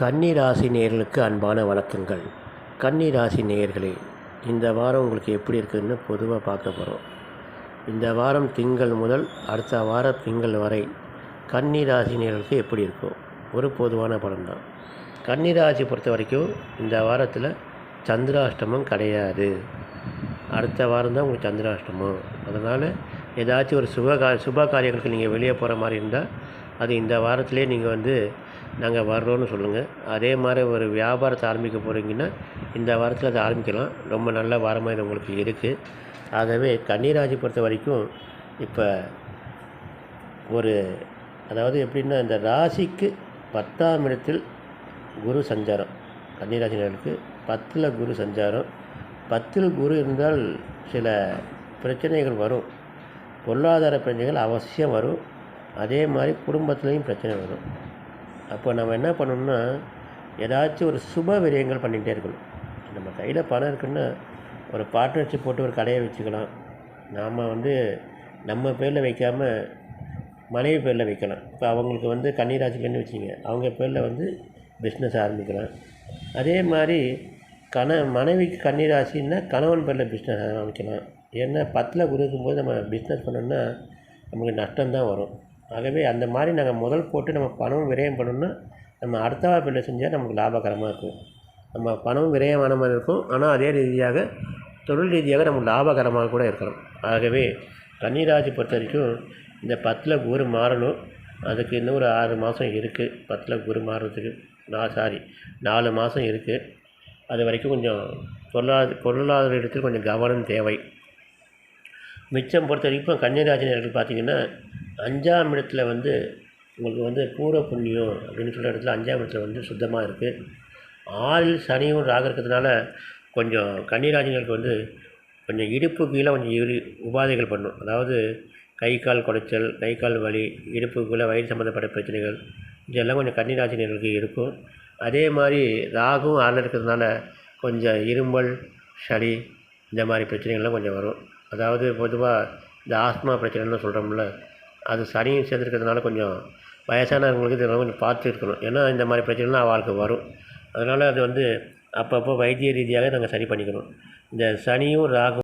கன்னி ராசி நேயர்களுக்கு அன்பான வணக்கங்கள். கன்னி ராசி நேயர்களே இந்த வாரம் உங்களுக்கு எப்படி இருக்குதுன்னு பொதுவாக பார்க்க போகிறோம் இந்த வாரம் திங்கள் முதல் அடுத்த வார திங்கள் வரை கன்னி ராசி எப்படி இருக்கும் ஒரு பொதுவான படம் தான் கன்னிராசி பொறுத்த வரைக்கும் இந்த வாரத்தில் சந்திராஷ்டமம் கிடையாது. அடுத்த வாரம் தான் உங்களுக்கு சந்திராஷ்டமம். அதனால் ஏதாச்சும் ஒரு சுப கா சுப காரியங்களுக்கு நீங்கள் வெளியே போகிற மாதிரி இருந்தால் அது இந்த வாரத்திலே நீங்கள் வந்து நாங்கள் வர்றோன்னு சொல்லுங்கள் அதே மாதிரி ஒரு வியாபாரத்தை ஆரம்பிக்க போகிறீங்கன்னா இந்த வாரத்தில் அதை ஆரம்பிக்கலாம். ரொம்ப நல்ல வாரமாக இது உங்களுக்கு இருக்குது ஆகவே கன்னிராசி பொறுத்த வரைக்கும் இப்போ ஒரு அதாவது எப்படின்னா இந்த ராசிக்கு பத்தாம் இடத்தில் குரு சஞ்சாரம். கன்னிராசினருக்கு பத்தில் குரு சஞ்சாரம். பத்தில் குரு இருந்தால் சில பிரச்சனைகள் வரும். பொருளாதார பிரச்சனைகள் அவசியம் வரும். அதே மாதிரி குடும்பத்துலேயும் பிரச்சனை வரும். அப்போ நம்ம என்ன பண்ணணும்னா ஏதாச்சும் ஒரு சுப விரயங்கள் பண்ணிகிட்டே இருக்கணும். நம்ம கையில் பணம் இருக்குன்னா ஒரு பார்ட்னர்ஷிப் போட்டு ஒரு கடையை வச்சுக்கலாம். நாம் வந்து நம்ம பேரில் வைக்காமல் மனைவி பேரில் வைக்கலாம். இப்போ அவங்களுக்கு வந்து கன்னிராசிக்கன்னு வச்சுங்க அவங்க பேரில் வந்து பிஸ்னஸ் ஆரம்பிக்கலாம். அதே மாதிரி கண மனைவிக்கு கன்னிராசின்னா கணவன் பேரில் பிஸ்னஸ் ஆரம்பிக்கலாம். ஏன்னா பத்தில் கொடுக்கும்போது நம்ம பிஸ்னஸ் பண்ணோம்னா நமக்கு நஷ்டம்தான் வரும். ஆகவே அந்த மாதிரி நாங்கள் முதல் போட்டு நம்ம பணம் விரயம் பண்ணோம்னா நம்ம அடுத்த வாய்ப்பில் செஞ்சால் நமக்கு லாபகரமாக இருக்கும். நம்ம பணம் விரயமான மாதிரி இருக்கும். ஆனால் அதே ரீதியாக தொழில் ரீதியாக நமக்கு லாபகரமாக கூட இருக்கிறோம் ஆகவே கன்னிராஜி பொறுத்த வரைக்கும் இந்த பத்தில் குரு மாறணும். அதுக்கு இன்னும் ஒரு ஆறு மாதம் இருக்குது பத்தில் குரு மாறுறதுக்கு நான் சாரி நாலு மாதம் இருக்குது அது வரைக்கும் கொஞ்சம் பொருளாதார பொருளாதார இடத்தில் கொஞ்சம் கவனம் தேவை. மிச்சம் பொறுத்த வரைக்கும் கன்னிராசினர்கள் பார்த்தீங்கன்னா அஞ்சாம் இடத்துல வந்து உங்களுக்கு வந்து பூர்வ புண்ணியம் அப்படின்னு சொல்கிற இடத்துல அஞ்சாம் இடத்துல வந்து சுத்தமாக இருக்குது ஆறில் சனியும் ராக இருக்கிறதுனால கொஞ்சம் கன்னிராசினருக்கு வந்து கொஞ்சம் இடுப்பு கீழே கொஞ்சம் இரு உபாதைகள் பண்ணும். அதாவது கை கால் குடைச்சல் கை கால் வலி இடுப்பு கீழே வயிறு சம்மந்தப்பட்ட பிரச்சனைகள் இதெல்லாம் கொஞ்சம் கன்னிராசினர்களுக்கு இருக்கும். அதே மாதிரி ராகும் ஆறில் இருக்கிறதுனால கொஞ்சம் இருமல் சளி இந்த மாதிரி பிரச்சனைகள்லாம் கொஞ்சம் வரும். அதாவது பொதுவாக இந்த ஆஸ்மா பிரச்சனைலாம் சொல்கிறோம்ல அது சனியும் சேர்ந்துருக்கிறதுனால கொஞ்சம் வயசானவங்களுக்கு இதெல்லாம் கொஞ்சம் பார்த்து இருக்கணும் ஏன்னா இந்த மாதிரி பிரச்சனைலாம் அவளுக்கு வரும். அதனால் அது வந்து அப்பப்போ வைத்திய ரீதியாக நாங்கள் சரி பண்ணிக்கணும். இந்த சனியும் ராகும்